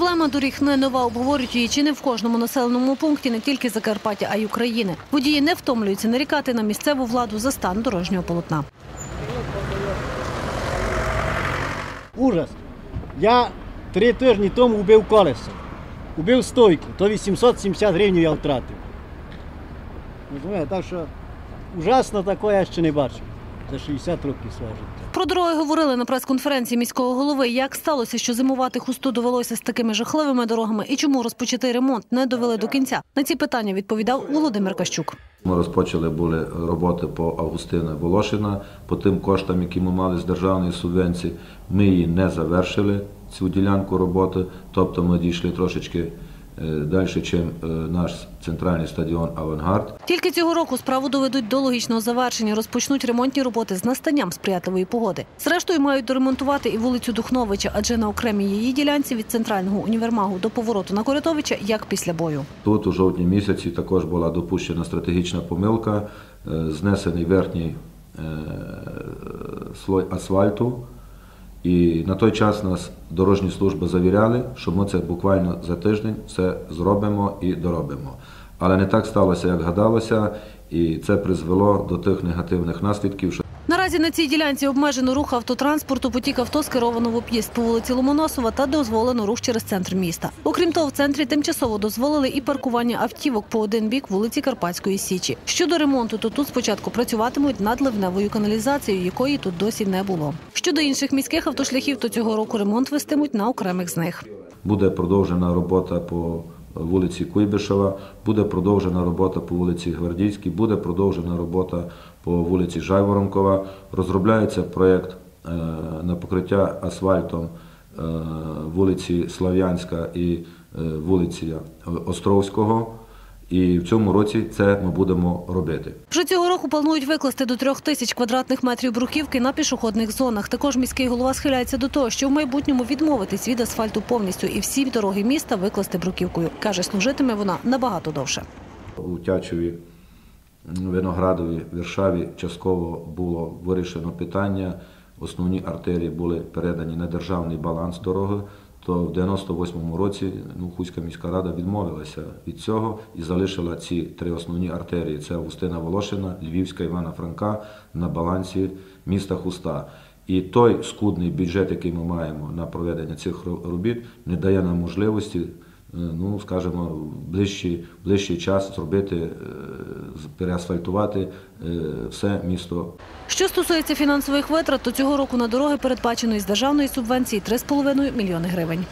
Проблема доріг не нова. Обговорюють її чи не в кожному населеному пункті, не тільки Закарпаття, а й України. Водії не втомлюються нарікати на місцеву владу за стан дорожнього полотна. Ужас. Я три тижні тому вбив колесо. Убив стойку, то 870 гривень я втратив. Так що ужасно такого я ще не бачив. За 60 років свого життя. Про дороги говорили на прес-конференції міського голови. Як сталося, що зимувати хусту довелося з такими жахливими дорогами і чому розпочатий ремонт не довели до кінця? На ці питання відповідав Володимир Кащук. Ми розпочали були роботи по Августина Волошина, по тим коштам, які ми мали з державної субвенції. Ми її не завершили, цю ділянку роботи, тобто ми дійшли трошечки далі, ніж наш центральний стадіон Авангард. Тільки цього року справу доведуть до логічного завершення. Розпочнуть ремонтні роботи з настанням сприятливої погоди. Зрештою, мають доремонтувати і вулицю Духновича, адже на окремій її ділянці від центрального універмагу до повороту на Корятовича, як після бою. Тут у жовтні місяці також була допущена стратегічна помилка, е, знесений верхній е, слой асфальту. І на той час нас дорожні служби завіряли, що ми це буквально за тиждень все зробимо і доробимо. Але не так сталося, як гадалося, і це призвело до тих негативних наслідків, що Наразі на цій ділянці обмежено рух автотранспорту, потік авто скеровано в об'їзд по вулиці Ломоносова та дозволено рух через центр міста. Окрім того, в центрі тимчасово дозволили і паркування автівок по один бік вулиці Карпатської Січі. Щодо ремонту, то тут спочатку працюватимуть над ливневою каналізацією, якої тут досі не було. Щодо інших міських автошляхів, то цього року ремонт вестимуть на окремих з них. буде продовжена робота по вулиці Куйбишева, буде продовжена робота по вулиці Гвардійській, буде продовжена робота по вулиці Жайворонкова. Розробляється проєкт е, на покриття асфальтом е, вулиці Слав'янська і е, вулиці Островського. І в цьому році це ми будемо робити. Вже цього року планують викласти до трьох тисяч квадратних метрів бруківки на пішохідних зонах. Також міський голова схиляється до того, що в майбутньому відмовитись від асфальту повністю і всі дороги міста викласти бруківкою. Каже, служитиме вона набагато довше. У Тячеві, Виноградові, Віршаві частково було вирішено питання. Основні артерії були передані на державний баланс дороги. То в 98-му році ну, Хуська міська рада відмовилася від цього і залишила ці три основні артерії: це Августина Волошина, Львівська Івана Франка на балансі міста Хуста. І той скудний бюджет, який ми маємо на проведення цих робіт, не дає нам можливості, ну скажімо, ближчий, ближчий час зробити, е, переасфальтувати е, все місто Що стосується фінансових витрат, то цього року на дороги передбачено із державної субвенції 3,5 мільйони гривень.